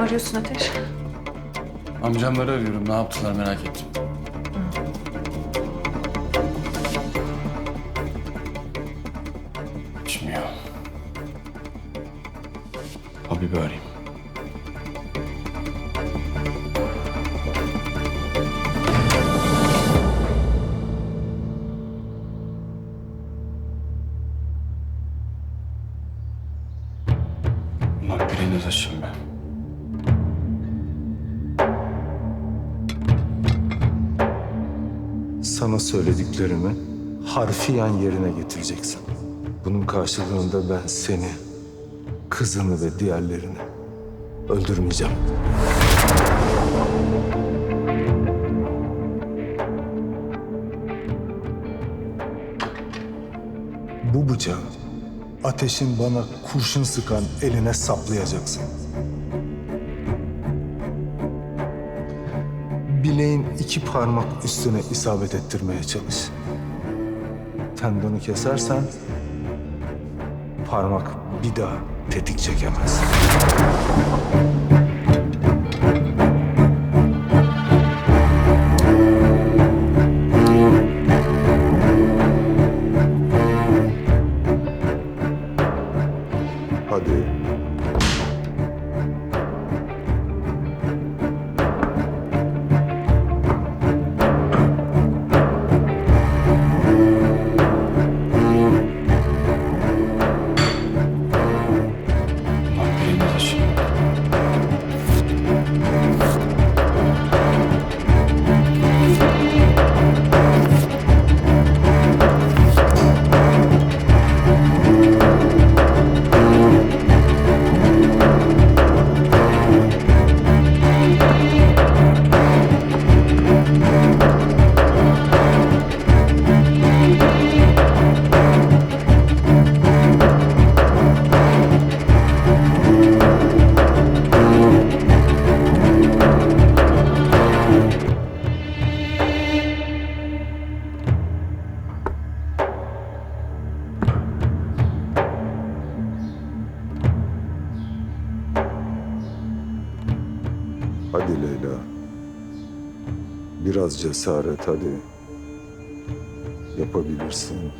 arıyorsun Ateş? Amcamları arıyorum. Ne yaptılar merak ettim. Açmıyor. Habib'i arayayım. Sana söylediklerimi harfiyen yerine getireceksin. Bunun karşılığında ben seni, kızını ve diğerlerini öldürmeyeceğim. Bu bıçağı ateşin bana kurşun sıkan eline saplayacaksın. Bileğin iki parmak üstüne isabet ettirmeye çalış. Tendonu kesersen parmak bir daha tetik çekemez. Hadi Leyla. Biraz cesaret hadi. Yapabilirsin.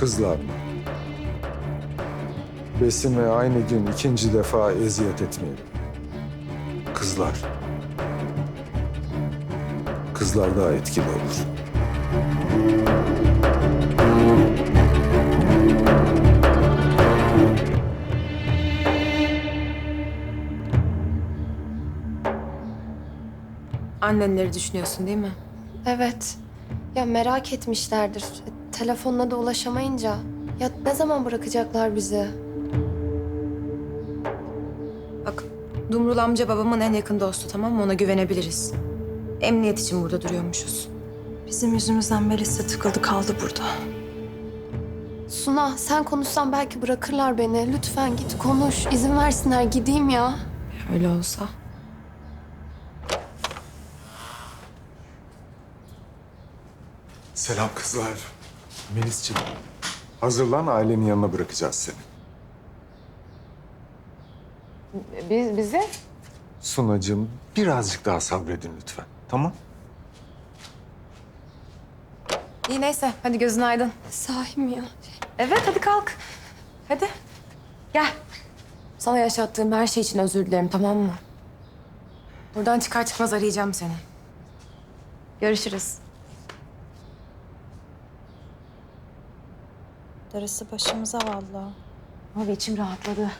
Kızlar mı? Besinle aynı gün ikinci defa eziyet etmeyelim. Kızlar. Kızlar daha etkili olur. Annenleri düşünüyorsun değil mi? Evet. Ya merak etmişlerdir. Telefonla da ulaşamayınca. Ya ne zaman bırakacaklar bizi? Bak Dumrul amca babamın en yakın dostu tamam mı? Ona güvenebiliriz. Emniyet için burada duruyormuşuz. Bizim yüzümüzden Melis de tıkıldı kaldı burada. Suna sen konuşsan belki bırakırlar beni. Lütfen git konuş. İzin versinler gideyim ya. Öyle olsa. Selam kızlar. Melisciğim. Hazırlan ailenin yanına bırakacağız seni. Biz, bize? Sunacığım birazcık daha sabredin lütfen. Tamam? İyi neyse hadi gözün aydın. Sahi mi ya? Evet hadi kalk. Hadi. Gel. Sana yaşattığım her şey için özür dilerim tamam mı? Buradan çıkar çıkmaz arayacağım seni. Görüşürüz. Darısı başımıza vallahi. Abi içim rahatladı.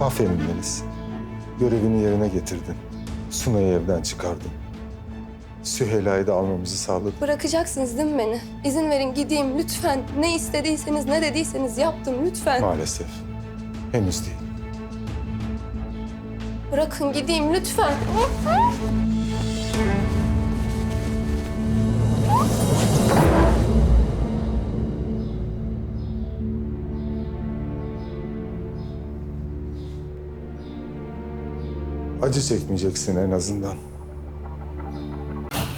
Aferin Melis. Görevini yerine getirdin. Suna'yı evden çıkardın. Süheyla'yı da almamızı sağladın. Bırakacaksınız değil mi beni? İzin verin gideyim lütfen. Ne istediyseniz, ne dediyseniz yaptım lütfen. Maalesef. Henüz değil. Bırakın gideyim lütfen. Acı çekmeyeceksin en azından.